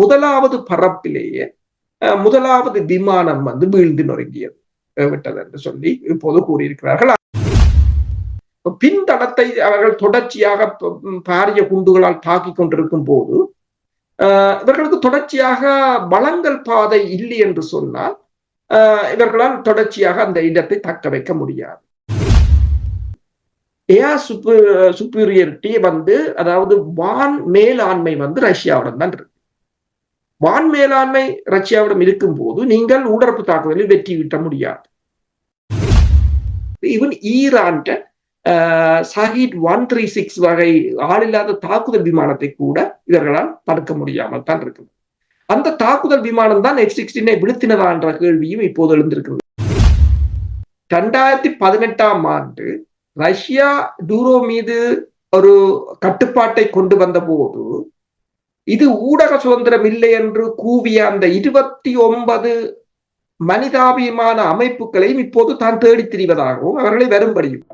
முதலாவது பரப்பிலேயே முதலாவது விமானம் வந்து வீழ்ந்து நொறுங்கியது. விட்டது என்று சொல்லி இப்போது கூறியிருக்கிறார்கள். பின்தளத்தை அவர்கள் தொடர்ச்சியாக பாரிய குண்டுகளால் தாக்கி கொண்டிருக்கும் போது இவர்களுக்கு தொடர்ச்சியாக வளங்கள் பாதை இல்லை என்று சொன்னால் இவர்களால் தொடர்ச்சியாக அந்த இடத்தை தக்க வைக்க முடியாது. ஏஆர் சுப்பு சுப்பீரியரிட்டி வந்து அதாவது வான் மேலாண்மை வந்து ரஷ்யாவுடன் தான் இருக்கு. வான் மேலாண்மை ரஷ்யாவிடம் இருக்கும் போது நீங்கள் ஊடரப்பு தாக்குதலில் வெற்றி ஈட்ட முடியாது. Even Iran Shahed one three six வகை ஆளில்லாத தாக்குதல் விமானத்தை கூட இவர்களால் தடுக்க முடியாமல் தான் இருக்குது. அந்த தாக்குதல் விமானம் தான் எஃப் சிக்ஸ்டீனை விழுத்தினதா என்ற கேள்வியும் இப்போது எழுந்திருக்கிறது. ரெண்டாயிரத்தி பதினெட்டாம் ஆண்டு ரஷ்யா டூரோ மீது ஒரு கட்டுப்பாட்டை கொண்டு வந்த போது இது ஊடக சுதந்திரம் இல்லை என்று கூவிய அந்த இருபத்தி ஒன்பது மனிதாபிமான அமைப்புகளையும் இப்போது தான் தேடித் திரிவதாகவும் அவர்களை வரும்படியும்.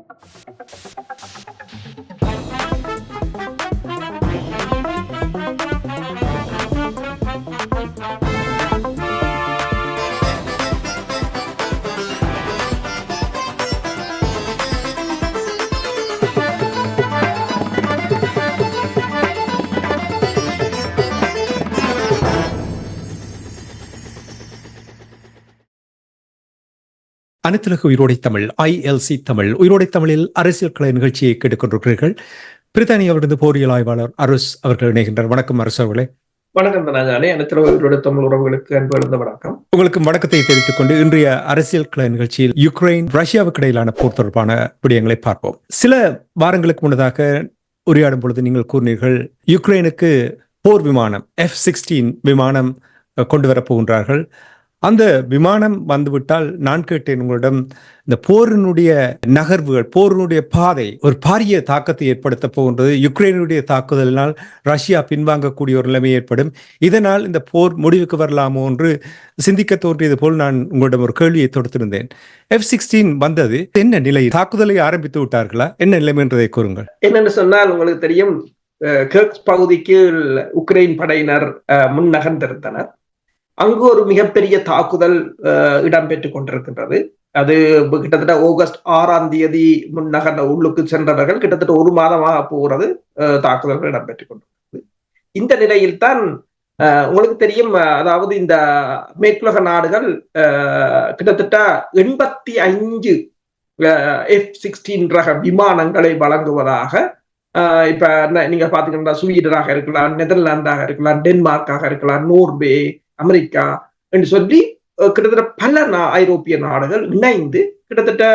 அனைத்துலக உயிரோடை தமிழ் ஐஎல்சி தமிழ் உயிரோடை தமிழில் அரசியல் கலை நிகழ்ச்சியை கேட்டுக்கொண்டிருக்கிறீர்கள். பிரித்தானியாவிலிருந்து போரியல் ஆய்வாளர் அருஸ் அவர்கள் இணைகின்றார் வணக்கம் அரசு அவர்களே. வணக்கம் தனாஜானே தமிழ் உறவுகளுக்கு அன்பு வணக்கம். உங்களுக்கு வணக்கத்தை தெரிவித்துக் கொண்டு இன்றைய அரசியல் கலை நிகழ்ச்சியில் யுக்ரைன் ரஷ்யாவுக்கு இடையிலான போர் தொடர்பான விடயங்களை பார்ப்போம். சில வாரங்களுக்கு முன்னதாக உரையாடும் பொழுது நீங்கள் கூறினீர்கள் யுக்ரைனுக்கு போர் விமானம் எஃப் சிக்ஸ்டீன் விமானம் கொண்டு வரப்போகின்றார்கள் அந்த விமானம் வந்துவிட்டால் நான் கேட்டேன் உங்களிடம் இந்த போரினுடைய நகர்வுகள் போரினுடைய பாதை ஒரு பாரிய தாக்கத்தை ஏற்படுத்த போகின்றது. யுக்ரைனுடைய தாக்குதலினால் ரஷ்யா பின்வாங்கக்கூடிய ஒரு நிலைமை ஏற்படும். இதனால் இந்த போர் முடிவுக்கு வரலாமோ என்று சிந்திக்க தோன்றியது போல் நான் உங்களிடம் ஒரு கேள்வியை தொடுத்திருந்தேன். எஃப் சிக்ஸ்டீன் வந்தது. என்ன நிலை? தாக்குதலை ஆரம்பித்து விட்டார்களா? என்ன நிலைமை என்றதை கூறுங்கள். என்னென்னு சொன்னால் உங்களுக்கு தெரியும் கர்க்ஸ் பகுதிக்கு உக்ரைன் படையினர் முன் நகர்ந்திருந்தனர். அங்கு ஒரு மிகப்பெரிய தாக்குதல் இடம்பெற்றுக் கொண்டிருக்கின்றது. அது கிட்டத்தட்ட ஆகஸ்ட் ஆறாம் தேதி முன்னகர் உள்ளுக்கு சென்றவர்கள் கிட்டத்தட்ட ஒரு மாதமாக போகிறது தாக்குதல்கள் இடம்பெற்றுக் கொண்டிருக்கிறது. இந்த நிலையில் தான் உங்களுக்கு தெரியும் அதாவது இந்த மேற்குலக நாடுகள் கிட்டத்தட்ட எண்பத்தி ஐந்து எஃப் சிக்ஸ்டீன் ரக விமானங்களை வழங்குவதாக இப்ப நீங்க பாத்தீங்கன்னா ஸ்வீடனாக இருக்கலாம் நெதர்லாந்தாக இருக்கலாம் டென்மார்க்காக இருக்கலாம் நோர்வே அமெரிக்கா என்று சொல்லி கிட்டத்தட்ட பல ஐரோப்பிய நாடுகள் இணைந்து கிட்டத்தட்ட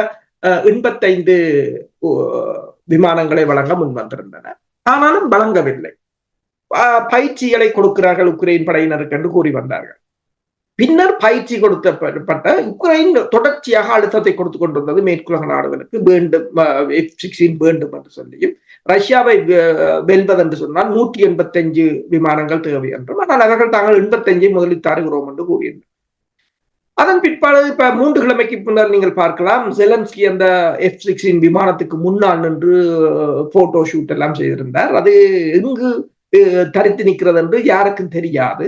எண்பத்தைந்து விமானங்களை வழங்க முன்வந்திருந்தன. ஆனாலும் வழங்கவில்லை. பயிற்சிகளை கொடுக்கிறார்கள் உக்ரைன் படையினருக்கு என்று கூறி வந்தார்கள். பின்னர் பயிற்சி கொடுக்கப்பட்ட உக்ரைன் தொடர்ச்சியாக அழுத்தத்தை கொடுத்து கொண்டிருந்தது மேற்குலக நாடுகளுக்கு வேண்டும் வேண்டும் என்று சொல்லியும் ரஷ்யாவை வெல்வதென்று சொன்னால் நூற்றி எண்பத்தி அஞ்சு விமானங்கள் தேவை என்றும் ஆனால் அவர்கள் தாங்கள் எண்பத்தஞ்சை முதலில் தருகிறோம் என்று கூறினர் அதன் பிற்பாடு இப்ப மூன்று கிழமைக்கு பின்னர் நீங்கள் பார்க்கலாம் செலன்ஸ்கி அந்த எஃப் சிக்ஸ்டின் விமானத்துக்கு முன்னால் நின்று போட்டோ ஷூட் எல்லாம் செய்திருந்தார். அது எங்கு தரித்து நிற்கிறது என்று யாருக்கும் தெரியாது.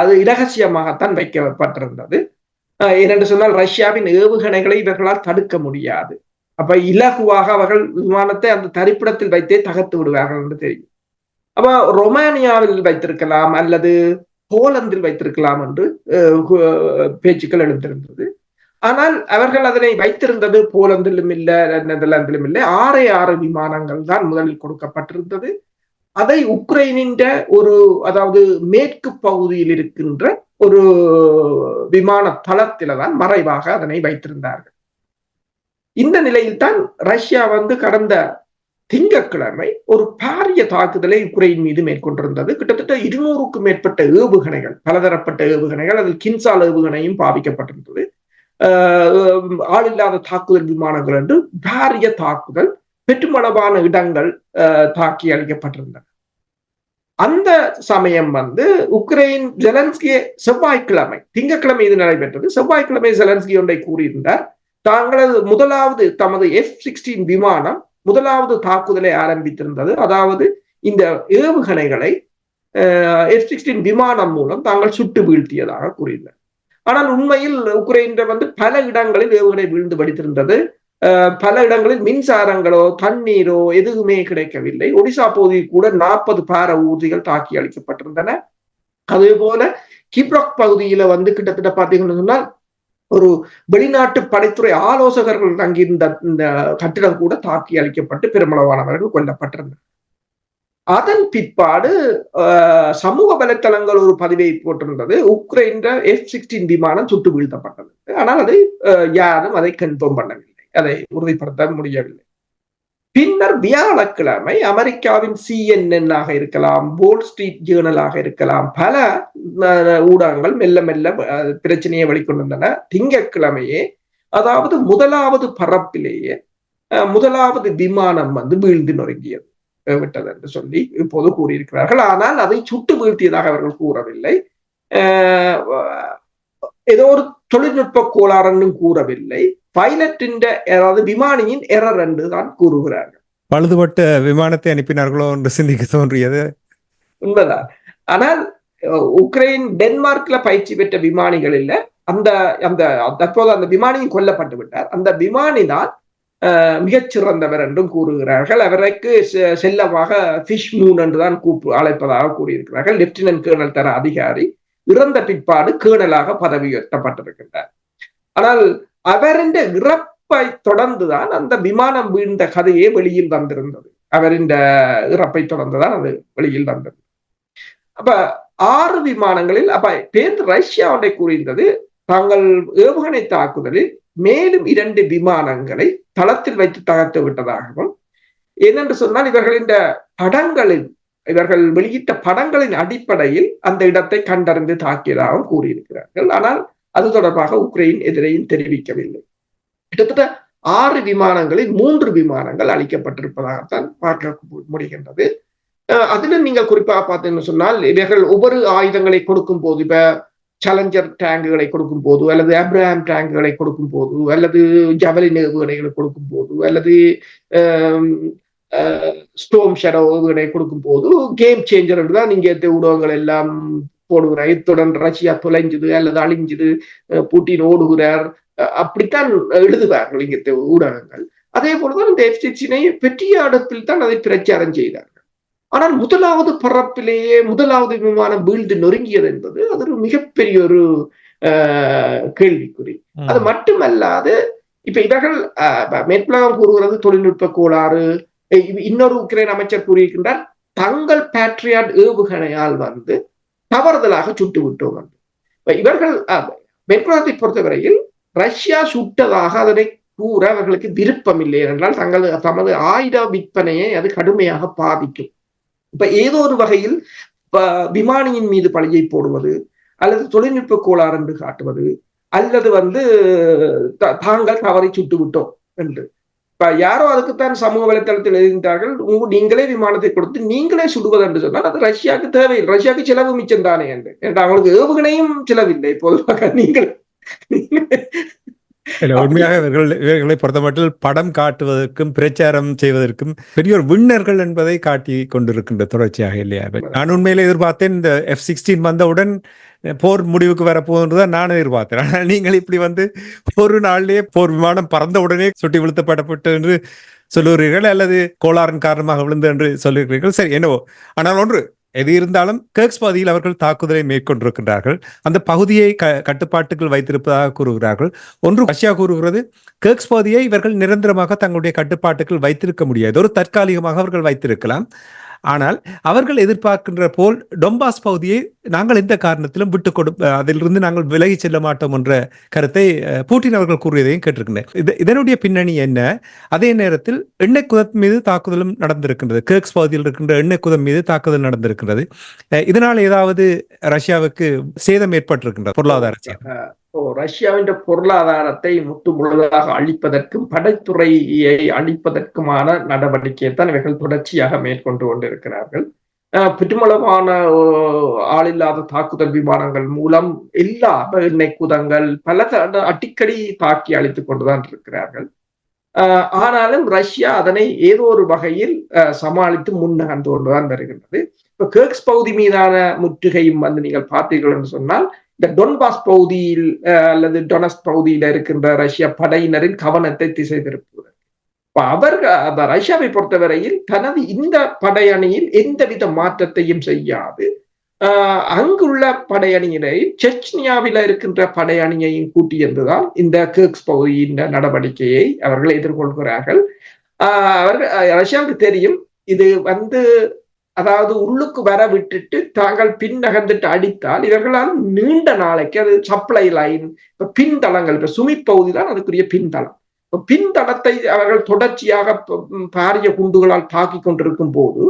அது இரகசியமாகத்தான் வைக்கப்பட்டிருந்தது. ஏனென்று சொன்னால் ரஷ்யாவின் ஏவுகணைகளை இவர்களால் தடுக்க முடியாது. அப்ப இலகுவாக அவர்கள் விமானத்தை அந்த தரிப்பிடத்தில் வைத்தே தகர்த்து விடுவார்கள் என்று தெரியும். அப்ப ரொமானியாவில் வைத்திருக்கலாம் அல்லது போலந்தில் வைத்திருக்கலாம் என்று பேச்சுக்கள் எழுந்திருந்தது. ஆனால் அவர்கள் அதனை வைத்திருந்தது போலந்திலும் இல்லை நெதர்லாந்திலும் இல்லை. ஆறே ஆறு விமானங்கள் தான் முதலில் கொடுக்கப்பட்டிருந்தது. அதை உக்ரைனின் ஒரு அதாவது மேற்கு பகுதியில் இருக்கின்ற ஒரு விமான தளத்தில தான் மறைவாக அதனை வைத்திருந்தார்கள். இந்த நிலையில் தான் ரஷ்யா வந்து கடந்த திங்கட்கிழமை ஒரு பாரிய தாக்குதலை உக்ரைன் மீது மேற்கொண்டிருந்தது. கிட்டத்தட்ட இருநூறுக்கும் மேற்பட்ட ஏவுகணைகள் பலதரப்பட்ட ஏவுகணைகள் அதில் கின்சால் ஏவுகணையும் பாவிக்கப்பட்டிருந்தது. ஆளில்லாத தாக்குதல் விமானங்கள் என்று பாரிய தாக்குதல் பெற்றுமளவான இடங்கள் தாக்கி அளிக்கப்பட்டிருந்தன அந்த சமயம் வந்து உக்ரைன் ஜெலன்ஸ்கியை செவ்வாய்க்கிழமை திங்கட்கிழமை இது நடைபெற்றது. செவ்வாய்க்கிழமை ஜெலன்ஸ்கி ஒன்றை கூறியிருந்தார். தாங்களது முதலாவது தமது எஃப் சிக்ஸ்டீன் விமானம் முதலாவது தாக்குதலை ஆரம்பித்திருந்தது. அதாவது இந்த ஏவுகணைகளை எஃப் சிக்ஸ்டீன் விமானம் மூலம் தாங்கள் சுட்டு வீழ்த்தியதாக கூறினர். ஆனால் உண்மையில் உக்ரைன் வந்து பல இடங்களில் ஏவுகணை வீழ்ந்து படித்திருந்தது பல இடங்களில் மின்சாரங்களோ தண்ணீரோ எதுவுமே கிடைக்கவில்லை. ஒடிசா பகுதியில் கூட நாற்பது பார ஊர்திகள் தாக்கி அளிக்கப்பட்டிருந்தன அதே போல கிப்ராக் பகுதியில வந்து கிட்டத்தட்ட பாத்தீங்கன்னு சொன்னால் ஒரு வெளிநாட்டு படைத்துறை ஆலோசகர்கள் தங்கியிருந்த இந்த கட்டிடம் கூட தாக்கி அளிக்கப்பட்டு பெருமளவானவர்கள் கொல்லப்பட்டிருந்தனர். அதன் பிற்பாடு சமூக வலைத்தளங்கள் ஒரு பதிவை போட்டிருந்தது. உக்ரைன் எஃப் சிக்ஸ்டீன் விமானம் சுட்டு வீழ்த்தப்பட்டது. ஆனால் அதை யாரும் அதை கன்ஃபார்ம் பண்ணவில்லை. அதை உறுதிப்படுத்த முடியவில்லை. பின்னர் வியாழக்கிழமை அமெரிக்காவின் சிஎன்என் ஆக இருக்கலாம் போல் ஸ்ட்ரீட் ஜேர்னலாக இருக்கலாம் பல ஊடகங்கள் மெல்ல மெல்ல பிரச்சனையை வெளிக்கொண்டிருந்தன திங்கட்கிழமையே அதாவது முதலாவது பரப்பிலேயே முதலாவது விமானம் வந்து வீழ்ந்து நொறுங்கியது. விட்டது என்று சொல்லி இப்போது கூறியிருக்கிறார்கள். ஆனால் அதை சுட்டு வீழ்த்தியதாக அவர்கள் கூறவில்லை. ஏதோ ஒரு தொழில்நுட்ப கோளாறுன்னு கூறவில்லை. பைலட்டின் அதாவது விமானியின் எரர் என்று தான் கூறுகிறார்கள். பழுதுபட்ட விமானத்தை அனுப்பினார்களோ என்று சிந்திக்க தோன்றியது. உண்மைதான். ஆனால் உக்ரைன் டென்மார்க்ல பயிற்சி பெற்ற விமானிகள் இல்ல. அந்த அந்த தற்போது அந்த விமானியும் கொல்லப்பட்டு விட்டார். அந்த விமானி தான் மிகச்சிறந்தவர் என்றும் கூறுகிறார்கள். அவருக்கு செல்லமாக ஃபிஷ் மூன் என்றுதான் கூப்பு அழைப்பதாக கூறியிருக்கிறார்கள். லெப்டினன்ட் கேர்னல் தர அதிகாரி. இறந்த பிற்பாடு கேணலாக பதவி உயர்த்தப்பட்டிருக்கின்றார். ஆனால் அவரின் இறப்பை தொடர்ந்துதான் அந்த விமானம் வீழ்ந்த கதையே வெளியில் வந்திருந்தது. அவரின் இறப்பை தொடர்ந்துதான் அது வெளியில் வந்தது. அப்ப ஆறு விமானங்களில் அப்ப பேருந்து ரஷ்யா ஒன்றை கூறியிருந்தது தாங்கள் ஏவுகணை தாக்குதலில் மேலும் இரண்டு விமானங்களை தளத்தில் வைத்து தகர்த்து விட்டதாகவும் ஏனென்று சொன்னால் இவர்களின் படங்களில் இவர்கள் வெளியிட்ட படங்களின் அடிப்படையில் அந்த இடத்தை கண்டறிந்து தாக்கியதாகவும் கூறியிருக்கிறார்கள். ஆனால் அது தொடர்பாக உக்ரைன் எதிரையும் தெரிவிக்கவில்லை. கிட்டத்தட்ட ஆறு விமானங்களில் மூன்று விமானங்கள் அளிக்கப்பட்டிருப்பதாகத்தான் பார்க்க முடிகின்றது. அதுல நீங்க குறிப்பாக பார்த்தீங்கன்னு சொன்னால் இவர்கள் ஒவ்வொரு ஆயுதங்களை கொடுக்கும் போது இப்ப சேலஞ்சர் டேங்குகளை கொடுக்கும் போது அல்லது அப்ரஹாம் டேங்குகளை கொடுக்கும் போது அல்லது ஜவலின் ஏவுகணைகளை கொடுக்கும் போது அல்லது ஸ்டோம் ஷெடோ ஏவுகணை கொடுக்கும் போது கேம் சேஞ்சர் தான் நீங்க ஊடகங்கள் எல்லாம் போடுகிறார் இத்துடன் ரஷ்யா தொலைஞ்சுது அல்லது அழிஞ்சுது பூட்டின் ஓடுகிறார். அப்படித்தான் எழுதுவார்கள் இங்க ஊடகங்கள். அதே போலதான் இந்த எஃப் சிக்ஸினை பெற்றிய இடத்தில் தான் அதை பிரச்சாரம் செய்தார்கள். ஆனால் முதலாவது பரப்பிலேயே முதலாவது விமானம் வீழ்ந்து நொறுங்கியது என்பது அது ஒரு மிகப்பெரிய ஒரு கேள்விக்குறி. அது மட்டுமல்லாது இப்ப இவர்கள் மேற்குலகம் கூறுகிறது தொழில்நுட்ப கோளாறு இன்னொரு உக்ரைன் அமைச்சர் கூறியிருக்கின்றார் தங்கள் பேட்ரியாட் ஏவுகணையால் வந்து தவறுதலாக சுட்டு விட்டோம் என்று இவர்கள் மேற்குலகத்தை பொறுத்தவரையில் ரஷ்யா சுட்டதாக அதனை கூற அவர்களுக்கு விருப்பம் இல்லை என்றால் தங்கள் தமது ஆயுத விற்பனையை அது கடுமையாக பாதிக்கும். இப்ப ஏதோ ஒரு வகையில் விமானியின் மீது பழியை போடுவது அல்லது தொழில்நுட்ப கோளாறு என்று காட்டுவது அல்லது வந்து தாங்கள் தவறை சுட்டு விட்டோம் என்று. இப்ப யாரோ அதுக்குத்தான் சமூக வலைத்தளத்தில் எழுதினார்கள் நீங்களே விமானத்தை கொடுத்து நீங்களே சுடுவது என்று சொன்னால் அது ரஷ்யாவுக்கு தேவையில்லை. ரஷ்யாவுக்கு செலவு மிச்சம் தானே என்று. அவங்களுக்கு ஏவுகணையும் செலவில்லை. பொதுவாக நீங்கள் உண்மையாக இவர்கள் இவர்களை பொறுத்தமட்டில் படம் காட்டுவதற்கும் பிரச்சாரம் செய்வதற்கும் பெரிய ஒரு விண்ணர்கள் என்பதை காட்டி கொண்டிருக்கின்ற தொடர்ச்சியாக இல்லையா? நான் உண்மையில எதிர்பார்த்தேன் இந்த எஃப் சிக்ஸ்டீன் வந்தவுடன் போர் முடிவுக்கு வரப்போகுதுதான் நான் எதிர்பார்த்தேன். ஆனால் நீங்கள் இப்படி வந்து ஒரு நாள்லயே போர் விமானம் பறந்த உடனே சுட்டி வீழ்த்தப்படப்பட்டு என்று சொல்லுகிறீர்கள் அல்லது கோளாறின் காரணமாக விழுந்து என்று சொல்லுகிறீர்கள். சரி என்னவோ. ஆனால் ஒன்று எது இருந்தாலும் கேர்க்ஸ் பகுதியில் அவர்கள் தாக்குதலை மேற்கொண்டிருக்கின்றார்கள். அந்த பகுதியை க கட்டுப்பாட்டுக்குள் வைத்திருப்பதாக கூறுகிறார்கள். ஒன்று ரஷ்யா கூறுகிறது கேர்க்ஸ் பகுதியை இவர்கள் நிரந்தரமாக தங்களுடைய கட்டுப்பாட்டுக்குள் வைத்திருக்க முடியாது. ஒரு தற்காலிகமாக அவர்கள் வைத்திருக்கலாம். ஆனால் அவர்கள் எதிர்பார்க்கின்ற போல் டொம்பாஸ் பகுதியை நாங்கள் எந்த காரணத்திலும் விட்டு கொடு அதிலிருந்து நாங்கள் விலகி செல்ல மாட்டோம் என்ற கருத்தை பூட்டின் அவர்கள் கூறியதையும் கேட்டிருக்கின்றேன். இது இதனுடைய பின்னணி என்ன? அதே நேரத்தில் எண்ணெய் குதம் மீது தாக்குதலும் நடந்திருக்கின்றது. கேர்க்ஸ் பகுதியில் இருக்கின்ற எண்ணெய் குதம் மீது தாக்குதல் நடந்திருக்கின்றது. இதனால் ஏதாவது ரஷ்யாவுக்கு சேதம் ஏற்பட்டிருக்கின்றது பொருளாதார ரஷ்யாவின் பொருளாதாரத்தை முற்று முழுதாக அழிப்பதற்கும் படைத்துறையை அழிப்பதற்குமான நடவடிக்கையை தான் இவர்கள் தொடர்ச்சியாக மேற்கொண்டு கொண்டிருக்கிறார்கள். பெருமளவான ஆளில்லாத தாக்குதல் விமானங்கள் மூலம் எல்லா எண்ணெய் குதங்கள் பல அடிக்கடி தாக்கி அழித்துக் கொண்டுதான் இருக்கிறார்கள் ஆனாலும் ரஷ்யா அதனை ஏதோ ஒரு வகையில் சமாளித்து முன்னகர்ந்து கொண்டுதான் வருகின்றது இப்ப கேர்க்ஸ் பகுதி மீதான முற்றுகையும் வந்து நீங்கள் பார்த்தீர்கள் என்று சொன்னால் இந்த டொன்பாஸ் பகுதியில் அல்லது டொனஸ் பகுதியில் இருக்கின்ற ரஷ்ய படையினரின் கவனத்தை திசை திருப்புவது அவர்கள் ரஷ்யாவை பொறுத்தவரையில் தனது இந்த படையணியில் எந்தவித மாற்றத்தையும் செய்யாது. அங்குள்ள படையணியினை செச்னியாவில் இருக்கின்ற படையணியையும் கூட்டி என்றுதான் இந்த கேக்ஸ் பகுதியின் நடவடிக்கையை அவர்கள் எதிர்கொள்கிறார்கள். அவர்கள் ரஷ்யாவுக்கு தெரியும் இது வந்து அதாவது உள்ளுக்கு வர விட்டுட்டு தாங்கள் பின் நகர்ந்துட்டு அடித்தால் இவர்களால் நீண்ட நாளைக்கு அது சப்ளை லைன் இப்ப பின்தளங்கள் இப்ப சுமி பகுதி தான் அதுக்குரிய பின்தளம். பின்தடத்தை அவர்கள் தொடர்ச்சியாக பாரிய குண்டுகளால் தாக்கி கொண்டிருக்கும் போது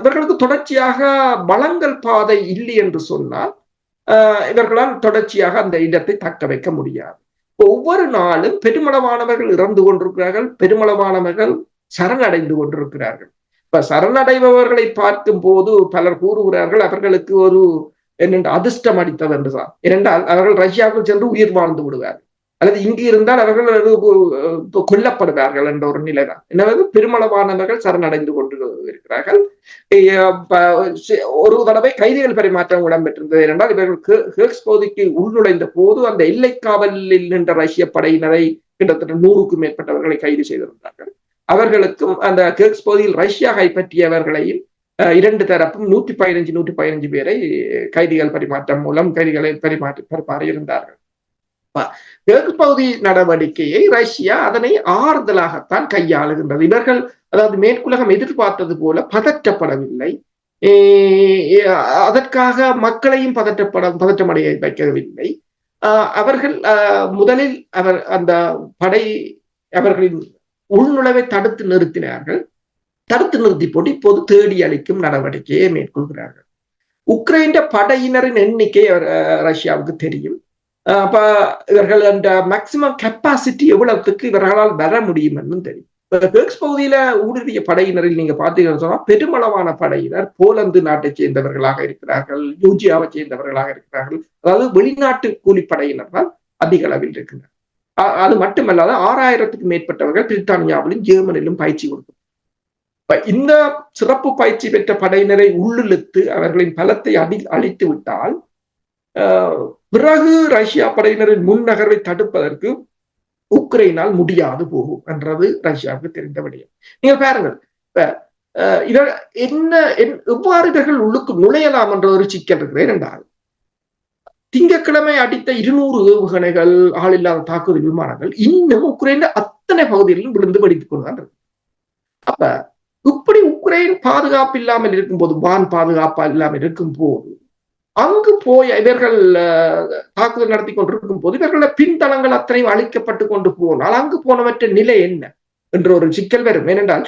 இவர்களுக்கு தொடர்ச்சியாக வளங்கள் பாதை இல்லை என்று சொன்னால் இவர்களால் தொடர்ச்சியாக அந்த இடத்தை தக்க வைக்க முடியாது. ஒவ்வொரு நாளும் பெருமளவானவர்கள் இறந்து கொண்டிருக்கிறார்கள் பெருமளவானவர்கள் சரணடைந்து கொண்டிருக்கிறார்கள். இப்ப சரணடைபவர்களை பார்க்கும் போது பலர் கூறுகிறார்கள் அவர்களுக்கு ஒரு என்னென்று அதிர்ஷ்டம் அடித்தது என்றுதான். ஏனென்றால் அவர்கள் ரஷ்யாவுக்கு சென்று உயிர் வாழ்ந்து விடுவார்கள். அல்லது இங்கு இருந்தால் அவர்கள் கொல்லப்படுவார்கள் என்ற ஒரு நிலைதான். எனவே பெருமளவானவர்கள் சரணடைந்து கொண்டு இருக்கிறார்கள். ஒரு தடவை கைதிகள் பரிமாற்றம் இடம்பெற்றிருந்தது என்றால் இவர்கள் ஹேக்ஸ் பகுதிக்கு உள்நுழைந்த போது அந்த எல்லை காவலில் நின்ற ரஷ்ய படையினரை கிட்டத்தட்ட நூறுக்கும் மேற்பட்டவர்களை கைது செய்திருந்தார்கள் அவர்களுக்கும் அந்த கேக்ஸ் பகுதியில் ரஷ்யா கைப்பற்றியவர்களையும் இரண்டு தரப்பும் நூற்றி பதினஞ்சு நூற்றி பதினஞ்சு பேரை கைதிகள் பரிமாற்றம் மூலம் கைதிகளை பரிமாற்றி பரிமாறி இருந்தார்கள் கிழக்கு பகுதி நடவடிக்கையை ரஷ்யா அதனை ஆறுதலாகத்தான் கையாளுகின்றது. இவர்கள் அதாவது மேற்குலகம் எதிர்பார்த்தது போல பதற்றப்படவில்லை. அதற்காக மக்களையும் பதற்றப்பட பதற்றமடைய வைக்கவில்லை. அவர்கள் முதலில் அவர் அந்த படை அவர்களின் உள்நுழைவை தடுத்து நிறுத்தினார்கள். தடுத்து நிறுத்தி போட்டு இப்போது தேடி அளிக்கும் நடவடிக்கையை மேற்கொள்கிறார்கள். உக்ரைன் படையினரின் எண்ணிக்கை ரஷ்யாவுக்கு தெரியும். அப்ப இவர்கள் அந்த மேக்சிமம் கெப்பாசிட்டி எவ்வளவுக்கு இவர்களால் வர முடியும் என்று தெரியும் பெர்க்ஸ் பகுதியில ஊடுருவிய படையினரில் நீங்க பாத்தீங்கன்னு சொன்னா பெருமளவான படையினர் போலந்து நாட்டை சேர்ந்தவர்களாக இருக்கிறார்கள் யூஜியாவை சேர்ந்தவர்களாக இருக்கிறார்கள். அதாவது வெளிநாட்டு கூலிப்படையினர் தான் அதிக அளவில் இருக்கின்றனர். அது மட்டுமல்லாத ஆறாயிரத்துக்கு மேற்பட்டவர்கள் பிரித்தானியாவிலும் ஜெர்மனிலும் பயிற்சி கொடுக்கும். இந்த சிறப்பு பயிற்சி பெற்ற படையினரை உள்ளிழுத்து அவர்களின் பலத்தை அடி அழித்து விட்டால் பிறகு ரஷ்யா படையினரின் முன்னகர்வை தடுப்பதற்கு உக்ரைனால் முடியாது போகும் என்றது ரஷ்யாவுக்கு தெரிந்த விடயம். நீங்க பாருங்கள் இத என்ன எவ்வாறு இவர்கள் உள்ளுக்கு நுழையலாம் என்ற ஒரு சிக்கல் இருக்கிறேன் என்றால் திங்கட்கிழமை அடித்த இருநூறு ஏவுகணைகள் ஆளில்லாத தாக்குதல் விமானங்கள் இன்னும் உக்ரைன் அத்தனை பகுதிகளிலும் விழுந்து வெடித்துக் கொண்டுதான் இருக்கு அப்ப இப்படி உக்ரைன் பாதுகாப்பு இல்லாமல் இருக்கும் போது வான் பாதுகாப்பா இல்லாமல் இருக்கும் போது அங்கு போய் இவர்கள் தாக்குதல் நடத்தி கொண்டிருக்கும் போது இவர்கள பின்தளங்கள் அத்தனையும் அழிக்கப்பட்டு கொண்டு போனால் அங்கு போனவற்ற நிலை என்ன? என்ற ஒரு சிக்கல் வரும். ஏனென்றால்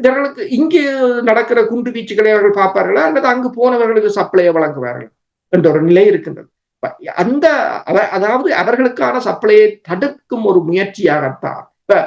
இவர்களுக்கு இங்கே நடக்கிற குண்டு வீச்சுகளை அவர்கள் பார்ப்பார்களா? அல்லது அங்கு போனவர்களுக்கு சப்ளையை வழங்குவார்கள்? என்ற ஒரு நிலை இருக்கின்றது. அந்த அதாவது அவர்களுக்கான சப்ளையை தடுக்கும் ஒரு முயற்சியாகத்தான். இப்ப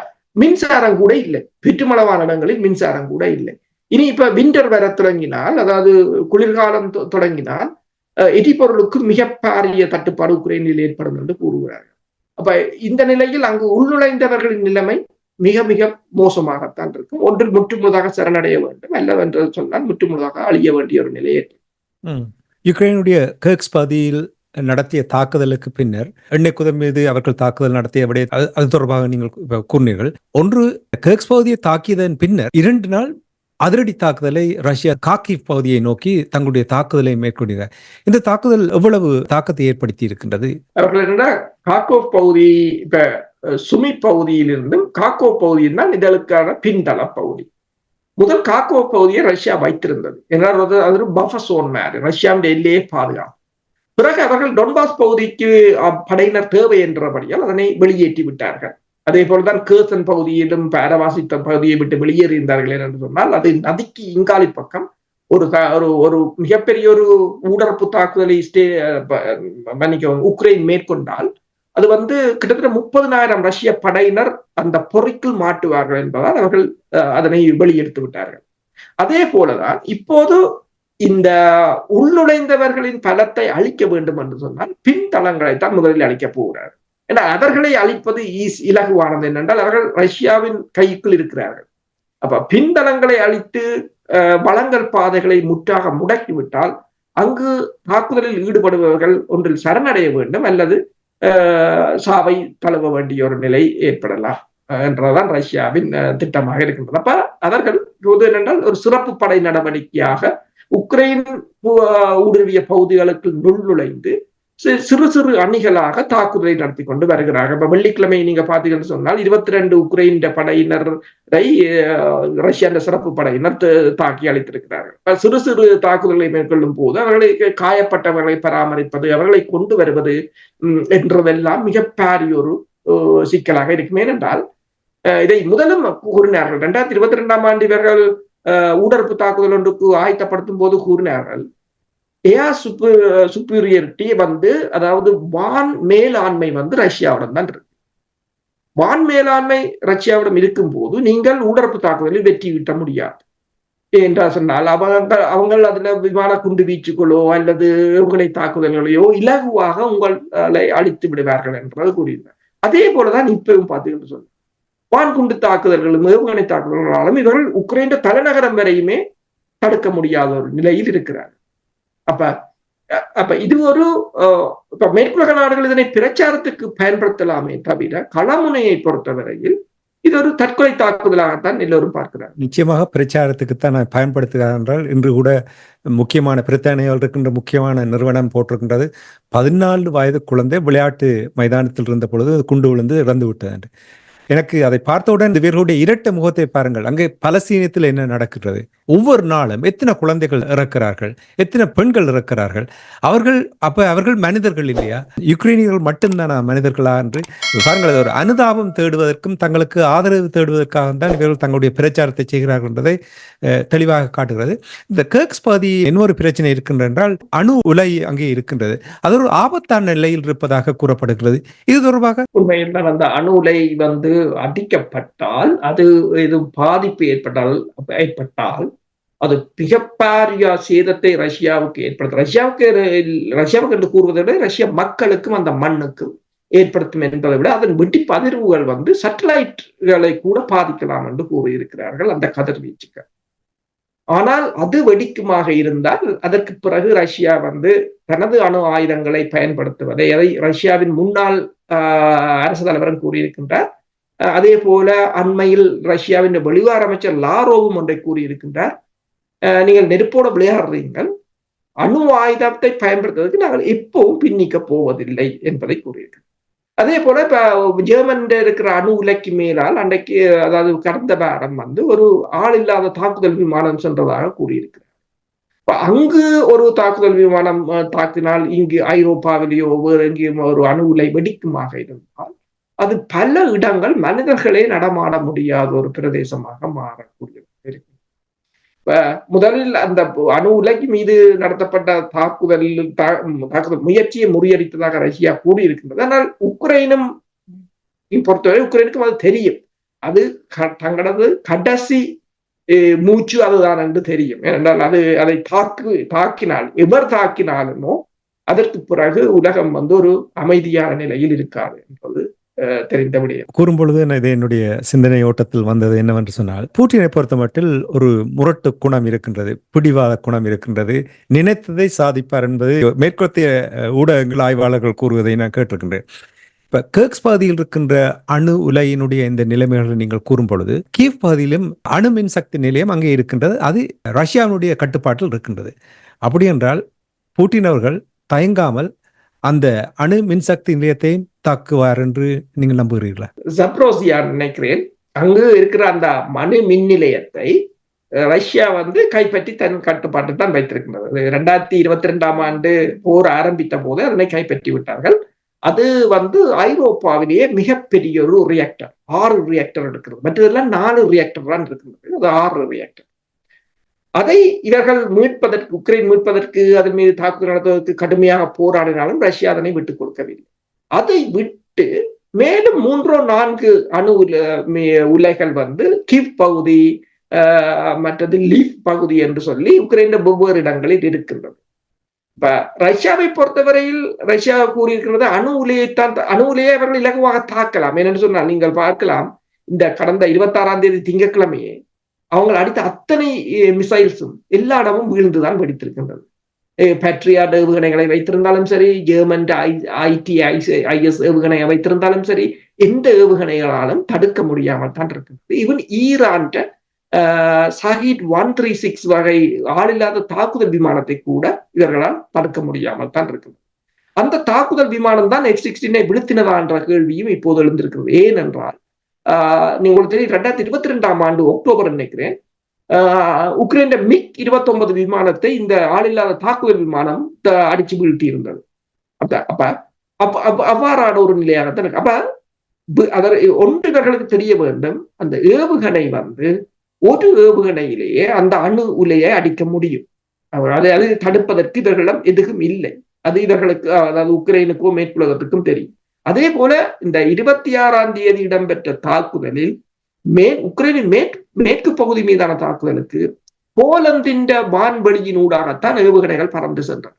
மின்சாரம் கூட இல்லை. பெற்றுமளவான இடங்களில் மின்சாரம் கூட இல்லை. இனி இப்ப விண்டர் வர தொடங்கினால் அதாவது குளிர்காலம் தொடங்கினால் எரிபொருளுக்கு மிக பாரிய தட்டுப்பாடு உக்ரைனில் ஏற்படும் என்று கூறுகிறார்கள். அப்ப இந்த நிலையில் அங்கு உள்நுழைந்தவர்களின் நிலைமை மிக மிக மோசமாகத்தான் இருக்கும். ஒன்று முற்றுமுழுதாக சரணடைய வேண்டும். அல்லவென்று சொன்னால் முற்றுமுழுதாக அழிய வேண்டிய ஒரு நிலை ஏற்படும் யுக்ரைனுடைய கேர்க்ஸ் பகுதியில் நடத்திய தாக்குதலுக்கு பின்னர் எண்ணெய் குதம் மீது அவர்கள் தாக்குதல் நடத்திய விட அது தொடர்பாக நீங்கள் கூறினீர்கள். ஒன்று கேக்ஸ் பகுதியை தாக்கியதன் பின்னர் இரண்டு நாள் அதிரடி தாக்குதலை ரஷ்யா காக்கி பகுதியை நோக்கி தங்களுடைய தாக்குதலை மேற்கொண்டார் இந்த தாக்குதல் எவ்வளவு தாக்கத்தை ஏற்படுத்தி இருக்கின்றது அவர்கள் என்ன காக்கோ பகுதி இப்ப சுமி பகுதியிலிருந்தும் காக்கோ பகுதியில் தான் இதழுக்கான பின்தள பகுதி. முதல் காக்கோ பகுதியை ரஷ்யா வைத்திருந்தது. என்றால் அது ஒரு பஃபர் சோன் மாதிரி ரஷ்யாவுடைய எல்லையே பாதுகாப்பு. பிறகு அவர்கள் டொன்பாஸ் பகுதிக்கு படையினர் தேவை என்றபடியால் அதனை வெளியேற்றி விட்டார்கள். அதே போலதான் கேசன் பகுதியிலும் பேரவாசித்த பகுதியை விட்டு வெளியேறியிருந்தார்கள் என்று சொன்னால் அது நதிக்கு இங்காலி பக்கம். ஒரு ஒரு ஒரு மிகப்பெரிய ஒரு ஊடரப்பு தாக்குதலை ஸ்டே மன்னிக்கவும் உக்ரைன் மேற்கொண்டால் அது வந்து கிட்டத்தட்ட முப்பதினாயிரம் ரஷ்ய படையினர் அந்த பொறிக்குள் மாட்டுவார்கள் என்பதால் அவர்கள் அதனை வெளியெடுத்து விட்டார்கள். அதே போலதான் இப்போது இந்த உள்நுழைந்தவர்களின் பலத்தை அழிக்க வேண்டும் என்று சொன்னால் பின்தளங்களை தான் முதலில் அழிக்கப் போகிறார் ஏன்னா அவர்களை அழிப்பது ஈஸ் இலகுவானது என்னென்றால் அவர்கள் ரஷ்யாவின் கைக்குள் இருக்கிறார்கள். அப்ப பின்தளங்களை அழித்து வளங்கள் பாதைகளை முற்றாக முடக்கிவிட்டால் அங்கு தாக்குதலில் ஈடுபடுபவர்கள் ஒன்றில் சரணடைய வேண்டும் அல்லது சாவை தழுவ வேண்டிய ஒரு நிலை ஏற்படலாம் என்றதான் ரஷ்யாவின் திட்டமாக இருக்கின்றது. அப்ப அவர்கள் என்னென்றால் ஒரு சிறப்பு படை நடவடிக்கையாக உக்ரைன் ஊடுருவிய பகுதிகளுக்கு நுழைந்து சிறு சிறு அணிகளாக தாக்குதலை நடத்தி கொண்டு வருகிறார்கள். இப்ப வெள்ளிக்கிழமை நீங்க பாத்தீங்கன்னு சொன்னால் இருபத்தி ரெண்டு உக்ரைன் படையினரை ரஷ்யா சிறப்பு படையினர் தாக்கி அளித்திருக்கிறார்கள் சிறு சிறு தாக்குதலை மேற்கொள்ளும் போது அவர்களை காயப்பட்டவர்களை பராமரிப்பது அவர்களை கொண்டு வருவது என்றதெல்லாம் மிக பாரிய ஒரு சிக்கலாக இருக்கும். ஏனென்றால் இதை முதலும் கூறினார்கள். இரண்டாயிரத்தி இருபத்தி ரெண்டாம் ஆண்டு இவர்கள் ஊடறுப்பு தாக்குதல் ஒன்றுக்கு ஆயத்தப்படுத்தும் போது கூறினார்கள். ஏஆர் சுப்பு சுப்பீரியரிட்டி வந்து அதாவது வான் மேலாண்மை வந்து ரஷ்யாவிடம் தான் இருக்கு. வான் மேலாண்மை ரஷ்யாவிடம் இருக்கும் போது நீங்கள் ஊடறுப்பு தாக்குதலில் வெற்றி ஈட்ட முடியாது. என்றா சொன்னால் அவங்க அவங்க அதுல விமான குண்டு வீச்சுகளோ அல்லது ஏவுகணை தாக்குதல்களையோ இலகுவாக உங்களை அழித்து விடுவார்கள் என்றது கூறியிருந்தார். அதே போலதான் இப்பவும் பார்த்தீங்கன்னு வான் வான்குண்டு தாக்குதல்களும் ஏவுகணை தாக்குதல்களாலும் இவர்கள் உக்ரைன் தலைநகரம் வரையுமே தடுக்க முடியாத ஒரு நிலையில் இருக்கிறார் அப்ப அப்ப இது ஒரு இப்ப மேற்குலக நாடுகள் இதனை பிரச்சாரத்துக்கு பயன்படுத்தலாமே தவிர களமுனையை பொறுத்தவரையில் இது ஒரு தற்கொலை தாக்குதலாகத்தான் எல்லோரும் பார்க்கிறார் நிச்சயமாக பிரச்சாரத்துக்கு தான் பயன்படுத்துகிறார் என்றால் இன்று கூட முக்கியமான பிரித்தானியாவில் இருக்கின்ற முக்கியமான நிறுவனம் போட்டிருக்கின்றது. பதினாலு வயது குழந்தை விளையாட்டு மைதானத்தில் இருந்த பொழுது குண்டு விழுந்து இறந்து விட்டது என்று. எனக்கு அதை பார்த்தவுடன் இவர்களுடைய இரட்டை முகத்தை பாருங்கள். அங்கே பலஸ்தீனத்தில் என்ன நடக்கிறது ஒவ்வொரு நாளும் எத்தனை குழந்தைகள் இறக்கிறார்கள்? எத்தனை பெண்கள் இறக்கிறார்கள்? அவர்கள் அப்ப அவர்கள் மனிதர்கள் இல்லையா? யுக்ரைனியர்கள் மட்டும்தானா மனிதர்களா என்று? பாருங்கள் ஒரு அனுதாபம் தேடுவதற்கும் தங்களுக்கு ஆதரவு தேடுவதற்காக தான் இவர்கள் தங்களுடைய பிரச்சாரத்தை செய்கிறார்கள் என்பதை தெளிவாக காட்டுகிறது. இந்த கேர்க்ஸ் பகுதி இன்னொரு பிரச்சனை இருக்கின்ற என்றால் அணு உலை அங்கே இருக்கின்றது. அது ஒரு ஆபத்தான நிலையில் இருப்பதாக கூறப்படுகிறது. இது தொடர்பாக? உண்மையில் அந்த அணு உலை வந்து அடிக்கப்பட்டால் அது இது பாதிப்பு ஏற்பட்டால் ஏற்பட்டால் அது மிகப்பாரிய சேதத்தை ரஷ்யாவுக்கு ஏற்படுத்தும். ரஷ்யாவுக்கு ரஷ்யாவுக்கு என்று கூறுவதை விட ரஷ்ய மக்களுக்கும் அந்த மண்ணுக்கும் ஏற்படுத்தும் என்பதை விட அதன் வெடிப்பு அதிர்வுகள் வந்து சட்டலைட்களை கூட பாதிக்கலாம் என்று கூறியிருக்கிறார்கள் அந்த கதிர்வீச்சுக்கள் ஆனால் அது வெடிக்குமாக இருந்தால் அதற்கு பிறகு ரஷ்யா வந்து தனது அணு ஆயுதங்களை பயன்படுத்துவதை அதை ரஷ்யாவின் முன்னாள் அரசு தலைவரும் கூறியிருக்கின்றார். அதே போல அண்மையில் ரஷ்யாவின் வெளிவார அமைச்சர் லாரோவும் ஒன்றை கூறியிருக்கின்றார். நீங்கள் நெருப்போட விளையாடுறீங்கள் அணு ஆயுதத்தை பயன்படுத்துவதற்கு நாங்கள் எப்பவும் பின்னிக்க போவதில்லை என்பதை கூறியிருக்கிறோம் அதே போல இப்ப ஜெர்மன்ல இருக்கிற அணு உலைக்கு மேலால் அன்றைக்கு அதாவது கடந்த வாரம் வந்து ஒரு ஆள் இல்லாத தாக்குதல் விமானம் சென்றதாக கூறியிருக்கிறார். இப்ப அங்கு ஒரு தாக்குதல் விமானம் தாக்கினால் இங்கு ஐரோப்பாவிலேயோ வேறு எங்கேயும் ஒரு அணு உலை வெடிக்குமாக இருந்தால் அது பல இடங்கள் மனிதர்களே நடமாட முடியாத ஒரு பிரதேசமாக மாறக்கூடியது இருக்கு முதலில் அந்த அணு உலகி மீது நடத்தப்பட்ட தாக்குதலில் தாக்குதல் முயற்சியை முறியடித்ததாக ரஷ்யா கூறியிருக்கின்றது. ஆனால் உக்ரைனும் பொறுத்தவரை உக்ரைனுக்கும் அது தெரியும். அது தங்களது கடைசி மூச்சு அதுதான் என்று தெரியும். ஏனென்றால் அது அதை தாக்கு தாக்கினால் எவர் தாக்கினாலுமோ அதற்கு பிறகு உலகம் வந்து ஒரு அமைதியான நிலையில் இருக்காது என்பது தெரிந்த முடியும். கூறும் பொழுது இது என்னுடைய சிந்தனை ஓட்டத்தில் வந்தது என்னவென்று சொன்னால் பூட்டினை பொறுத்த மட்டில் ஒரு முரட்டு குணம் இருக்கின்றது பிடிவாத குணம் இருக்கின்றது. நினைத்ததை சாதிப்பார் என்பது மேற்கத்திய ஊடகங்கள் ஆய்வாளர்கள் கூறுவதை நான் கேட்டிருக்கின்றேன். இப்ப கேர்க்ஸ் பகுதியில் இருக்கின்ற அணு உலையினுடைய இந்த நிலைமைகளை நீங்கள் கூறும் பொழுது கீவ் பகுதியிலும் அணு மின்சக்தி நிலையம் அங்கே இருக்கின்றது அது ரஷ்யாவினுடைய கட்டுப்பாட்டில் இருக்கின்றது. அப்படி என்றால் பூட்டின் அவர்கள் தயங்காமல் அந்த அணு மின்சக்தி நிலையத்தையும் தாக்குவார் என்று நீங்கள் நம்புகிறீர்களா? ஜப்ரோசியா நினைக்கிறேன். அங்கு இருக்கிற அந்த மனு மின் நிலையத்தை ரஷ்யா வந்து கைப்பற்றி தன் கட்டுப்பாட்டு தான் வைத்திருக்கின்றது. ரெண்டாயிரத்தி இருபத்தி ரெண்டாம் ஆண்டு போர் ஆரம்பித்த போது அதனை கைப்பற்றி விட்டார்கள். அது வந்து ஐரோப்பாவிலேயே மிகப்பெரிய ஒரு ரியாக்டர் ஆறு ரியாக்டர் இருக்கிறது மற்றதெல்லாம் நாலு ரியாக்டர் தான் இருக்கிறது அது ஆறு ரியாக்டர் அதை இவர்கள் மீட்பதற்கு உக்ரைன் மீட்பதற்கு அதன் மீது தாக்குதல் நடத்துவதற்கு கடுமையாக போராடினாலும் ரஷ்யா அதனை விட்டுக் கொடுக்கவில்லை. அதை விட்டு மேலும் மூன்றோ நான்கு அணு உலைகள் வந்து கிவ் பகுதி மற்றது லீஃப் பகுதி என்று சொல்லி உக்ரைன் வெவ்வேறு இடங்களில் இருக்கின்றது. இப்ப ரஷ்யாவை பொறுத்தவரையில் ரஷ்யா கூறியிருக்கிறது அணு உலையைத்தான் அணு உலையை அவர்கள் இலகுவாக தாக்கலாம். ஏனென்று சொன்னால் நீங்கள் பார்க்கலாம் இந்த கடந்த இருபத்தி ஆறாம் தேதி திங்கட்கிழமையே அவங்களை அடித்த அத்தனை மிசைல்ஸும் எல்லா இடமும் வீழ்ந்துதான் வெடித்திருக்கின்றது. பேட்ரியாட் ஏவுகணைகளை வைத்திருந்தாலும் சரி ஜெர்மன் ஐடி ஐஎஸ் ஏவுகணையை வைத்திருந்தாலும் சரி எந்த ஏவுகணைகளாலும் தடுக்க முடியாமல் தான் இருக்கின்றது. Even Iran Shahed one three six வகை ஆளில்லாத தாக்குதல் விமானத்தை கூட இவர்களால் தடுக்க முடியாமல் தான் இருக்கின்றது. அந்த தாக்குதல் விமானம் தான் எஃப் சிக்ஸ்டீனை விழுத்தினதா என்ற கேள்வியும் இப்போது எழுந்திருக்கிறது. ஏனென்றால் உங்களுக்கு தெரியும் ரெண்டாயிரத்தி இருபத்தி ரெண்டாம் ஆண்டு அக்டோபர் நினைக்கிறேன். உக்ரைன் மிக் இருபத்தி ஒன்பது விமானத்தை இந்த ஆளில்லாத தாக்குதல் விமானம் அடிச்சு வீழ்த்தி இருந்தது அப்ப அப்ப அப்ப அவ்வாறான ஒரு நிலையாகத்தான் இருக்கு அப்ப அதர் ஒன்றுகளுக்கு தெரிய வேண்டும் அந்த ஏவுகணை வந்து ஒரு ஏவுகணையிலேயே அந்த அணு உலையை அடிக்க முடியும். அதை அது தடுப்பதற்கு இவர்களிடம் எதுவும் இல்லை. அது இவர்களுக்கு அதாவது உக்ரைனுக்கோ மேற்குலகத்துக்கும் தெரியும். அதே போல இந்த இருபத்தி ஆறாம் தேதி இடம்பெற்ற தாக்குதலில் மே உக்ரைனின் மேற்கு மேற்கு பகுதி மீதான தாக்குதலுக்கு போலந்தின் வான்வெளியினூடாகத்தான் ஏவுகணைகள் பறந்து சென்றன.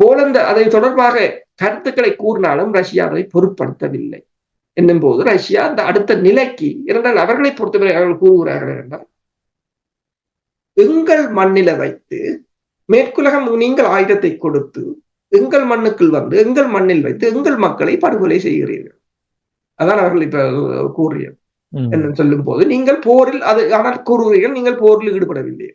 போலந்து அதை தொடர்பாக கருத்துக்களை கூறினாலும் ரஷ்யா அதை பொருட்படுத்தவில்லை. என்னும் போது ரஷ்யா அந்த அடுத்த நிலைக்கு இரண்டால் அவர்களை பொறுத்தவரை அவர்கள் கூறுகிறார்கள் என்றால் எங்கள் மண்ணில வைத்து மேற்குலகம் நீங்கள் ஆயுதத்தை கொடுத்து எங்கள் மண்ணுக்குள் வந்து எங்கள் மண்ணில் வைத்து எங்கள் மக்களை படுகொலை செய்கிறீர்கள். அதான் அவர்கள் இப்ப கூறியது. என்று சொல்லும் போது நீங்கள் போரில் அது ஆனால் கூறுகிறீர்கள் நீங்கள் போரில் ஈடுபடவில்லை.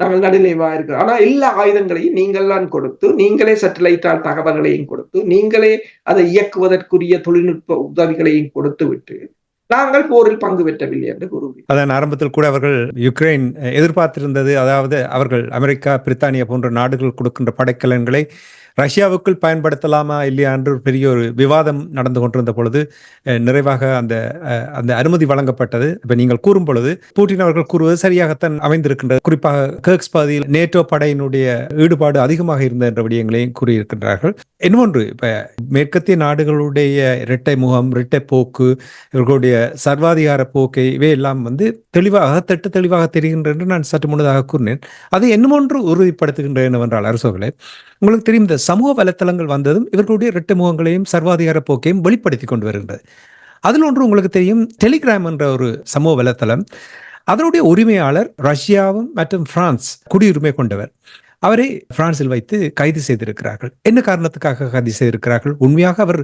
நாங்கள் நடுநிலைவா இருக்கிறோம். ஆனா எல்லா ஆயுதங்களையும் நீங்கள் தான் கொடுத்து நீங்களே சேட்டலைட்டால் தகவல்களையும் கொடுத்து நீங்களே அதை இயக்குவதற்குரிய தொழில்நுட்ப உதவிகளையும் கொடுத்து விட்டு நாங்கள் போரில் பங்கு பெற்றவில்லை என்று கூறுகிறேன் அதன் ஆரம்பத்தில் கூட அவர்கள் யுக்ரைன் எதிர்பார்த்திருந்தது அதாவது அவர்கள் அமெரிக்கா பிரித்தானியா போன்ற நாடுகள் கொடுக்கின்ற படைக்கலன்களை ரஷ்யாவுக்குள் பயன்படுத்தலாமா இல்லையா என்று ஒரு பெரிய ஒரு விவாதம் நடந்து கொண்டிருந்த பொழுது நிறைவாக அந்த அந்த அனுமதி வழங்கப்பட்டது. இப்ப நீங்கள் கூறும் பொழுது பூட்டின் அவர்கள் கூறுவது சரியாகத்தான் அமைந்திருக்கின்றது. குறிப்பாக கேர்க்ஸ் பகுதியில் நேட்டோ படையினுடைய ஈடுபாடு அதிகமாக இருந்த என்ற விடயங்களையும் கூறியிருக்கின்றார்கள். இன்னொன்று இப்ப மேற்கத்திய நாடுகளுடைய இரட்டை முகம் இரட்டை போக்கு இவர்களுடைய சர்வாதிகார போக்கை இவையெல்லாம் வந்து தெளிவாக தட்டு தெளிவாக தெரிகின்றன என்று நான் சற்று முன்னதாக கூறினேன். அதை என்னமொன்று உறுதிப்படுத்துகின்றேன் என்னவென்றால் அரசோகளே உங்களுக்கு தெரியும் இந்த சமூக வலைத்தளங்கள் வந்ததும் இவர்களுடைய இரட்டை முகங்களையும் சர்வாதிகார போக்கையும் வெளிப்படுத்தி கொண்டு வருகின்றது. அதில் ஒன்று உங்களுக்கு தெரியும் டெலிகிராம் என்ற ஒரு சமூக வலைத்தளம். அதனுடைய உரிமையாளர் ரஷ்யாவும் மற்றும் பிரான்ஸ் குடியுரிமை கொண்டவர். அவரை பிரான்சில் வைத்து கைது செய்திருக்கிறார்கள். என்ன காரணத்துக்காக கைது செய்திருக்கிறார்கள்? உண்மையாக அவர்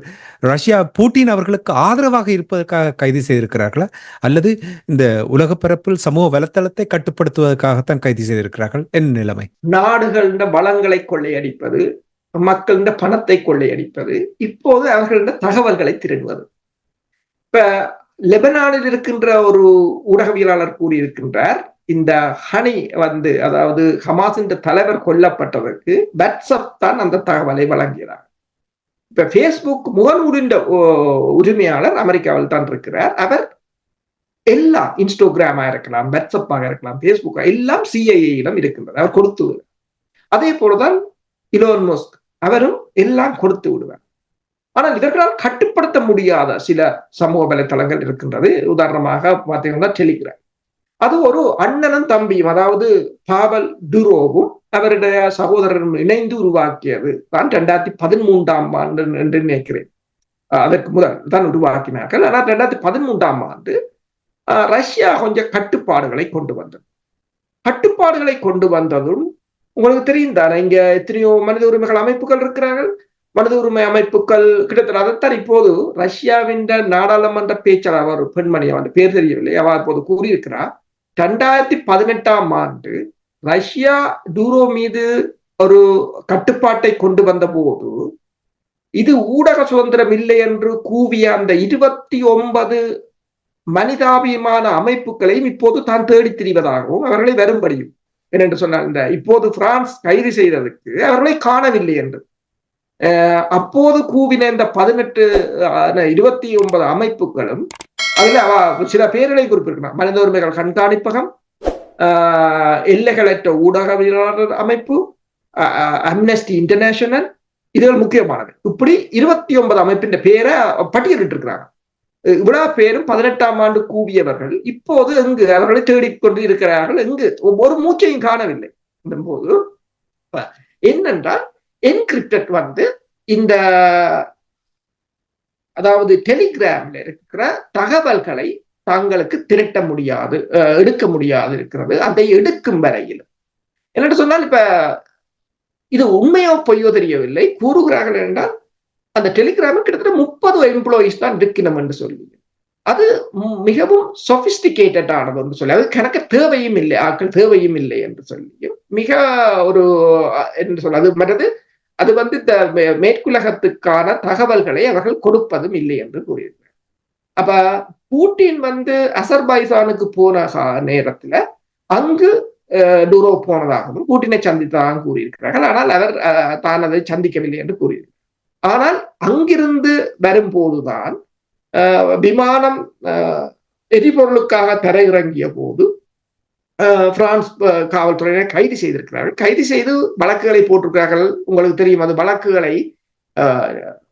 ரஷ்யா பூட்டின் அவர்களுக்கு ஆதரவாக இருப்பதற்காக கைது செய்திருக்கிறார்களா? அல்லது இந்த உலக பரப்பில் சமூக வலைத்தளத்தை கட்டுப்படுத்துவதற்காகத்தான் கைது செய்திருக்கிறார்கள்? என்ன நிலைமை? நாடுகளின் வளங்களை கொள்ளையடிப்பது மக்களிட பணத்தை கொள்ளையடிப்பது இப்போது அவர்களிட தகவல்களை திருடுவது. இப்ப லெபனானில் இருக்கின்ற ஒரு ஊடகவியலாளர் கூறியிருக்கின்றார் இந்த ஹனி வந்து அதாவது ஹமாஸின் தலைவர் கொல்லப்பட்டதற்கு வாட்ஸ்அப் தான் அந்த தகவலை வழங்கினார் இப்ப பேஸ்புக் முகநூலின் உரிமையாளர் அமெரிக்காவில் தான் இருக்கிறார். அவர் எல்லா இன்ஸ்டோகிராமா இருக்கலாம் வாட்ஸ்அப்பாக இருக்கலாம் பேஸ்புக் எல்லாம் சிஐஏயிடம் இருக்கின்றது அவர் கொடுத்து அதே போலதான் இலோன் மோஸ்க் அவரும் எல்லாம் கொடுத்து விடுவார். ஆனால் இதற்கால் கட்டுப்படுத்த முடியாத சில சமூக வலைத்தளங்கள் இருக்கின்றது. உதாரணமாக பார்த்தீங்கன்னா டெலிகிராம். அது ஒரு அண்ணனும் தம்பியும் அதாவது பாவல் டுரோவும் அவருடைய சகோதரரும் இணைந்து உருவாக்கியது தான் ரெண்டாயிரத்தி பதிமூன்றாம் ஆண்டு என்று நினைக்கிறேன். அதற்கு முதல் தான் உருவாக்கினார்கள். ஆனால் ரெண்டாயிரத்தி பதிமூன்றாம் ஆண்டு ரஷ்யா கொஞ்சம் கட்டுப்பாடுகளை கொண்டு வந்தது. கட்டுப்பாடுகளை கொண்டு வந்ததும் உங்களுக்கு தெரியும் தானே? இங்க எத்தனையோ மனித உரிமைகள் அமைப்புகள் இருக்கிறார்கள். மனித உரிமை அமைப்புகள் கிட்டத்தட்ட அதைத்தான் இப்போது ரஷ்யாவின் நாடாளுமன்ற பேச்சாளர் ஒரு பெண்மணி அவன் பேர் தெரியவில்லை. அவ இப்போது கூறியிருக்கிறார் ரெண்டாயிரத்தி பதினெட்டாம் ஆண்டு ரஷ்யா டூரோ மீது ஒரு கட்டுப்பாட்டை கொண்டு வந்த போது இது ஊடக சுதந்திரம் இல்லை என்று கூவிய அந்த இருபத்தி ஒன்பது மனிதாபிமான அமைப்புகளையும் இப்போது தான் தேடி திரிவதாகவும் அவர்களை வரும்படியும் என்று சொன்னால் இந்த இப்போது பிரான்ஸ் கைது செய்ததுக்கு அவர்களை காணவில்லை என்று. அப்போது கூவின இந்த பதினெட்டு இருபத்தி ஒன்பது அமைப்புகளும் அதுல சில பேர்களை குறிப்பிட்டிருக்கிறார் மனித உரிமைகள் கண்காணிப்பகம் எல்லைகளற்ற ஊடகவியலாளர் அமைப்பு அம்னஸ்டி இன்டர்நேஷனல் இதுகள் முக்கியமானது. இப்படி இருபத்தி ஒன்பது அமைப்பின் பேரை பட்டியலிட்டு இருக்கிறாங்க இவ்வளவு பேரும் பதினெட்டாம் ஆண்டு கூவியவர்கள் இப்போது எங்கு அவர்களை தேடிக்கொண்டு இருக்கிறார்கள் எங்கு? ஒரு மூச்சையும் காணவில்லை. போது என்னென்றால் என்கிரிப்டட் வந்து இந்த அதாவது டெலிகிராம்ல இருக்கிற தகவல்களை தங்களுக்கு திரட்ட முடியாது எடுக்க முடியாது இருக்கிறது. அதை எடுக்கும் வரையில். என்னென்னு சொன்னால் இப்ப இது உண்மையோ பொய்யோ தெரியவில்லை. கூறுகிறார்கள் என்றால் அந்த டெலிகிராம் கிட்டத்தட்ட முப்பது எம்ப்ளாயிஸ் தான் இருக்கணும் என்று சொல்லி அது மிகவும் சொபிஸ்டிகேட்டட் ஆனது என்று சொல்லி அது கணக்கு தேவையும் இல்லை ஆட்கள் தேவையும் இல்லை என்று சொல்லி மிக ஒரு என்று சொல்ல அது மற்றது அது வந்து இந்த மே- மேற்குலகத்துக்கான தகவல்களை அவர்கள் கொடுப்பதும் இல்லை என்று கூறியிருக்கிறார். அப்ப பூட்டின் வந்து அசர்பைசானுக்கு போன நேரத்துல அங்கு அஹ், டூரோ போனதாகவும் பூட்டினை சந்தித்ததாகவும் கூறியிருக்கிறார்கள். ஆனால் அவர் அஹ், தான் அதை சந்திக்கவில்லை என்று கூறியிருக்கிறார். ஆனால் அங்கிருந்து வரும்போதுதான் விமானம் அஹ், எரிபொருளுக்காக தரையிறங்கிய போது பிரான்ஸ் காவல்துறையினர் கைது செய்திருக்கிறார்கள். கைது செய்து வழக்குகளை போட்டிருக்கிறார்கள். உங்களுக்கு தெரியும் அது வழக்குகளை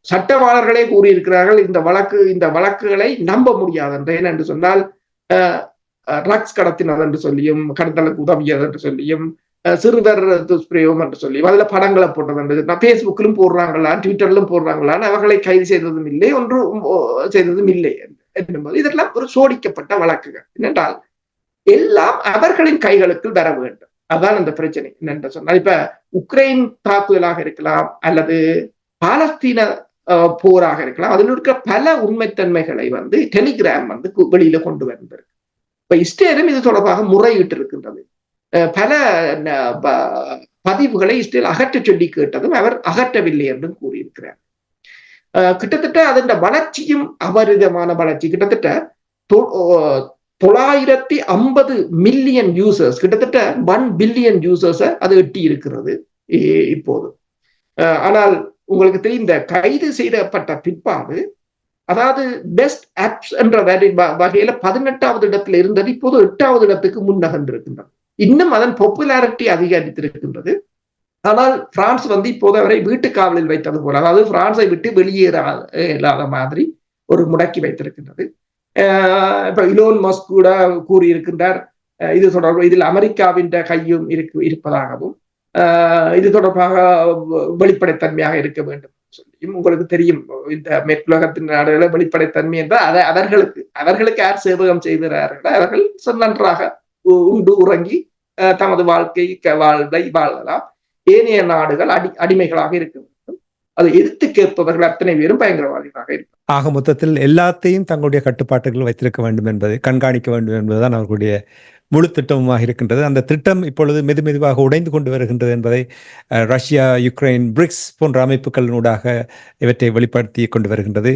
சட்டவாளர்களே கூறியிருக்கிறார்கள். இந்த வழக்கு இந்த வழக்குகளை நம்ப முடியாது என்று ஏனென்று சொன்னால் ட்ரக்ஸ் கடத்தினர் என்று சொல்லியும் கடத்தலுக்கு உதவியது என்று சொல்லியும் சிறுவர் துஷ்பிரயோகம் என்று சொல்லி அதுல படங்களை போட்டது நான் பேஸ்புக்கிலும் போடுறாங்களா ட்விட்டர்லும் போடுறாங்களான்னு அவர்களை கைது செய்ததும் இல்லை ஒன்றும் செய்ததும் இல்லை என்பது இதெல்லாம் ஒரு சோடிக்கப்பட்ட வழக்குகள். என்னென்றால் எல்லாம் அவர்களின் கைகளுக்கு வர வேண்டும். அதான் அந்த பிரச்சனை. என்னென்று சொன்னால் இப்ப உக்ரைன் தாக்குதலாக இருக்கலாம் அல்லது பாலஸ்தீன போராக இருக்கலாம் அதில் இருக்கிற பல உண்மைத்தன்மைகளை வந்து டெலிகிராம் வந்து வெளியில கொண்டு வந்திருக்கு. இப்ப இஸ்ரேலும் இது தொடர்பாக முறையிட்டு இருக்கின்றது பல பதிவுகளை இஸ்ரேல் அகற்றச் சொல்லி கேட்டதும் அவர் அகற்றவில்லை என்றும் கூறியிருக்கிறார். கிட்டத்தட்ட அதன் வளர்ச்சியும் அபரிதமான வளர்ச்சி. கிட்டத்தட்ட தொ- தொள்ளாயிரத்தி ஐம்பது மில்லியன் யூசர்ஸ் கிட்டத்தட்ட ஒன் பில்லியன் யூசர்ஸை அது எட்டி இருக்கிறது இ- இப்போது. ஆனால் உங்களுக்கு தெரிந்த கைது செய்யப்பட்ட பிற்பாடு அதாவது பெஸ்ட் ஆப்ஸ் என்ற வ- வகையில பதினெட்டாவது இடத்துல இருந்தது இப்போது எட்டாவது இடத்துக்கு முன்னகன்று இருக்கின்றன இன்னும் அதன் பாப்புலாரிட்டி அதிகரித்திருக்கின்றது. ஆனால் பிரான்ஸ் வந்து இப்போது அவரை வீட்டு காவலில் வைத்தது போல அதாவது பிரான்ஸை விட்டு வெளியேற இல்லாத மாதிரி ஒரு முடக்கி வைத்திருக்கின்றது. இப்போ இப்ப இலோன் மஸ்க் கூட கூறியிருக்கின்றார் இது தொடர்பு இதில் அமெரிக்காவின் கையும் இருக்கு இருப்பதாகவும் இது தொடர்பாக வெளிப்படைத்தன்மையாக இருக்க வேண்டும் சொல்லியும் உங்களுக்கு தெரியும். இந்த மேற்குலகத்தின் நாடுகளில் வெளிப்படைத்தன்மை என்றால் அதை அவர்களுக்கு அவர்களுக்கு யார் சேவகம் செய்கிறார்களோ அவர்கள் நன்றாக உ- உண்டு உறங்கி தமது வாழ்க்கை வாழ்வை வாழலாம். ஏனைய நாடுகள் அடி அடிமைகளாக இருக்க வேண்டும். அதை எதிர்த்து கேட்பவர்கள் அத்தனை பேரும் பயங்கரவாதிகளாக இருக்கும் ஆக மொத்தத்தில் எல்லாத்தையும் தங்களுடைய கட்டுப்பாட்டுகள் வைத்திருக்க வேண்டும் என்பது கண்காணிக்க வேண்டும் என்பதுதான் அவர்களுடைய முழு திட்டமுமாக இருக்கின்றது. அந்த திட்டம் இப்பொழுது மெது மெதுவாக உடைந்து கொண்டு வருகின்றது என்பதை ரஷ்யா யுக்ரைன் பிரிக்ஸ் போன்ற அமைப்புகளினூடாக இவற்றை வெளிப்படுத்தி கொண்டு வருகின்றது.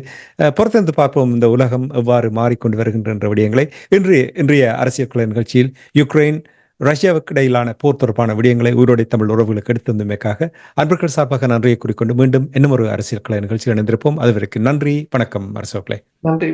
பொறுத்திருந்து பார்ப்போம் இந்த உலகம் எவ்வாறு மாறிக்கொண்டு வருகின்ற விடயங்களை. இன்று இன்றைய அரசியல் குல நிகழ்ச்சியில் யுக்ரைன் ரஷ்யாவுக்கு இடையிலான போர் தொடர்பான விடயங்களை உயிரோடை தமிழ் உறவுகளுக்கு எடுத்து வந்தமைக்காக அன்பர்கள் சார்பாக நன்றியை குறிக்கொண்டு மீண்டும் இன்னும் ஒரு அரசியல் கலை நிகழ்ச்சியில் இணைந்திருப்போம். அதுவரைக்கும் நன்றி வணக்கம் அரசோக்களை. நன்றி